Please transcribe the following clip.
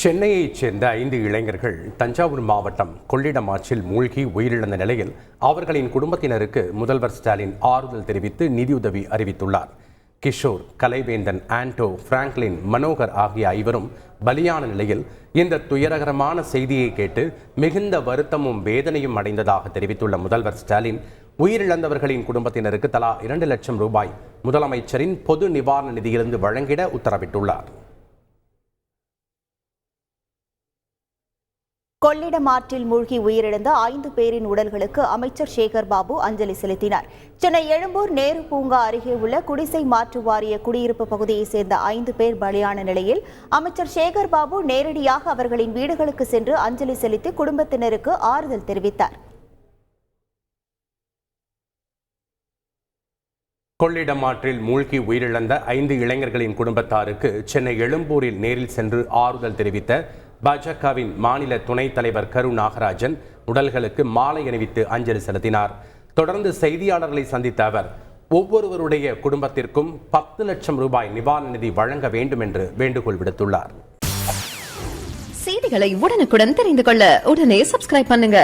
சென்னையைச் சேர்ந்த ஐந்து இளைஞர்கள் தஞ்சாவூர் மாவட்டம் கொள்ளிடம் ஆற்றில் மூழ்கி உயிரிழந்த நிலையில் அவர்களின் குடும்பத்தினருக்கு முதல்வர் ஸ்டாலின் ஆறுதல் தெரிவித்து நிதியுதவி அறிவித்துள்ளார். கிஷோர் கலைவேந்தன் ஆண்டோ பிராங்க்லின் மனோகர் ஆகிய ஐவரும் பலியான நிலையில் இந்த துயரகரமான செய்தியை கேட்டு மிகுந்த வருத்தமும் வேதனையும் அடைந்ததாக தெரிவித்துள்ள முதல்வர் ஸ்டாலின் உயிரிழந்தவர்களின் குடும்பத்தினருக்கு தலா இரண்டு லட்சம் ரூபாய் முதலமைச்சரின் பொது நிவாரண நிதியிலிருந்து வழங்கிட உத்தரவிட்டுள்ளார். கொள்ளிடம் ஆற்றில் மூழ்கி உயிரிழந்த ஐந்து பேரின் உடல்களுக்கு அமைச்சர் சேகர் பாபு அஞ்சலி செலுத்தினார். சென்னை எழும்பூர் நேரு பூங்கா அருகே உள்ள குடிசை மாற்று வாரிய குடியிருப்பு பகுதியைச் சேர்ந்த ஐந்து பேர் பலியான நிலையில் அமைச்சர் சேகர் பாபு நேரடியாக அவர்களின் வீடுகளுக்கு சென்று அஞ்சலி செலுத்தி குடும்பத்தினருக்கு ஆறுதல் தெரிவித்தார். கொள்ளிடம் ஆற்றில் மூழ்கி உயிரிழந்த ஐந்து இளைஞர்களின் குடும்பத்தாருக்கு சென்னை எழும்பூரில் நேரில் சென்று ஆறுதல் தெரிவித்த பாஜகவின் மாநில துணைத் தலைவர் கரு நாகராஜன் உடல்களுக்கு மாலை அணிவித்து அஞ்சலி செலுத்தினார். தொடர்ந்து செய்தியாளர்களை சந்தித்த அவர் ஒவ்வொருவருடைய குடும்பத்திற்கும் பத்து லட்சம் ரூபாய் நிவாரண நிதி வழங்க வேண்டும் என்று வேண்டுகோள் விடுத்துள்ளார். செய்திகளை உடனுக்குடன் தெரிந்து கொள்ள உடனே சப்ஸ்கிரைப் பண்ணுங்க.